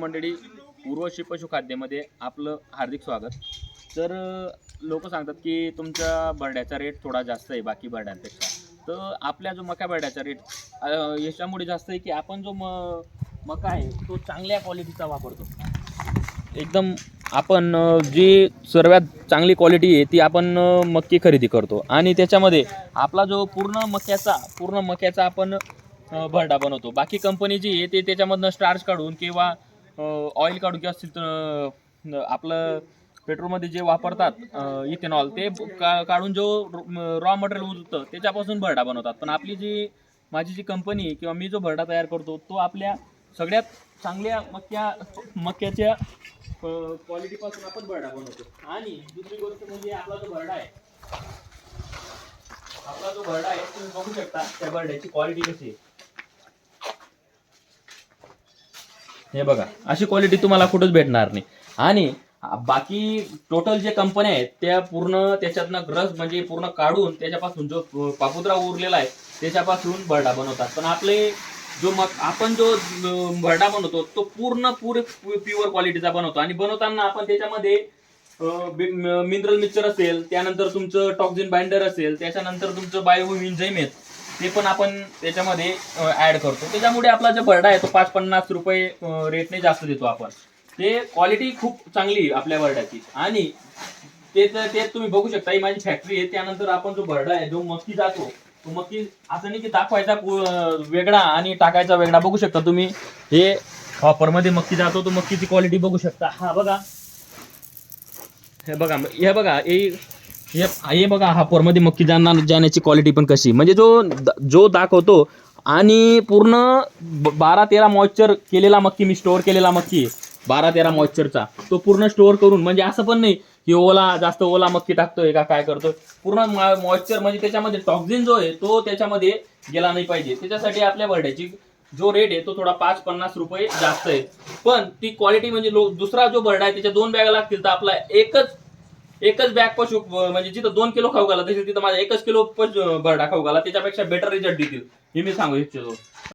मंडळी उर्वशी पशुखाद्यामध्ये आपलं हार्दिक स्वागत. तर लोक सांगतात की तुमच्या बरड्याचा रेट थोडा जास्त आहे बाकी बरड्यांपेक्षा. तर आपल्या जो मका बरड्याचा रेट याच्यामुळे जास्त आहे की आपण जो म मका आहे तो चांगल्या क्वालिटीचा वापरतो. एकदम आपण जी सर्वात चांगली क्वालिटी आहे ती आपण मक्की खरेदी करतो. आणि त्याच्यामध्ये आपला जो पूर्ण मक्याचा पूर्ण मक्याचा आपण भरडा बनवतो. बाकी कंपनी जी आहे ते त्याच्यामधनं स्टार्च काढून किंवा ऑइल काढू किंवा सित- आपलं पेट्रोलमध्ये जे वापरतात इथेनॉल ते का काढून जो रॉ मटेरियल उरतं त्याच्यापासून भरडा बनवतात. पण आपली जी माझी जी कंपनी किंवा मी जो भरडा तयार करतो तो आपल्या सगळ्यात चांगल्या मक्या मक्याच्या क्वालिटीपासून आपण भरडा बनवतो. आणि दुसरी गोष्ट म्हणजे आपला जो भरडा आहे आपला जो भरडा आहे तुम्ही बघू शकता त्या भरड्याची क्वालिटी कशी आहे. हे बघा अशी क्वालिटी तुम्हाला कुठंच भेटणार नाही. आणि बाकी टोटल जे कंपन्या आहेत त्या पूर्ण त्याच्यातनं ग्रस म्हणजे पूर्ण काढून त्याच्यापासून जो पापुद्रा उरलेला आहे त्याच्यापासून भरडा बनवतात. पण आपले जो मग आपण जो भरडा बनवतो तो पूर्ण पुरे प्युअर क्वालिटीचा बनवतो. आणि बनवताना आपण त्याच्यामध्ये मिनरल मिक्सर असेल त्यानंतर तुमचं टॉक्झिन बाइंडर असेल त्याच्यानंतर तुमचं बायो इंजाईम आहेत ते पण आपण त्याच्यामध्ये ऍड करतो. त्याच्यामुळे आपला जो बर्डा आहे तो पाच पन्नास रुपये रेटने जास्त देतो आपण. ते क्वालिटी खूप चांगली आहे आपल्या बर्डाची आणि ते तर ते तुम्ही बघू शकता ही माझी फॅक्टरी आहे. त्यानंतर आपण जो बर्डा आहे जो मक्की जातो तो मक्की असं नाही की दाखवायचा वेगळा आणि टाकायचा वेगळा. बघू शकता तुम्ही हे हॉपरमध्ये मक्की जातो तो मक्कीची क्वालिटी बघू शकता. हा बघा. हे बघा हे बघा हे हे हे बघा हा पोरमध्ये मक्की जाणार जाण्याची क्वालिटी पण कशी? म्हणजे जो जो दाखवतो आणि पूर्ण बारा तेरा मॉइश्चर केलेला मक्की मी स्टोअर केलेला मक्की बारा तेरा मॉइश्चरचा तो पूर्ण स्टोअर करून म्हणजे असं पण नाही की ओला जास्त ओला मक्की टाकतोय का काय करतोय? पूर्ण मॉइश्चर म्हणजे त्याच्यामध्ये टॉक्झिन जो आहे तो त्याच्यामध्ये गेला नाही पाहिजे. त्याच्यासाठी आपल्या बर्ड्याची जो रेट आहे तो थोडा पाच पन्नास रुपये जास्त आहे. पण ती क्वालिटी म्हणजे लो दुसरा जो बर्ड आहे त्याच्या दोन बॅगा लागतील तर आपला एकच एकच बॅग पशु म्हणजे जिथं दोन किलो खाऊ घाला तशी तिथं माझा एकच किलो पशु बर्डा खाऊ घाला. त्याच्यापेक्षा बेटर रिझल्ट देतील. हे मी सांगू इच्छितो.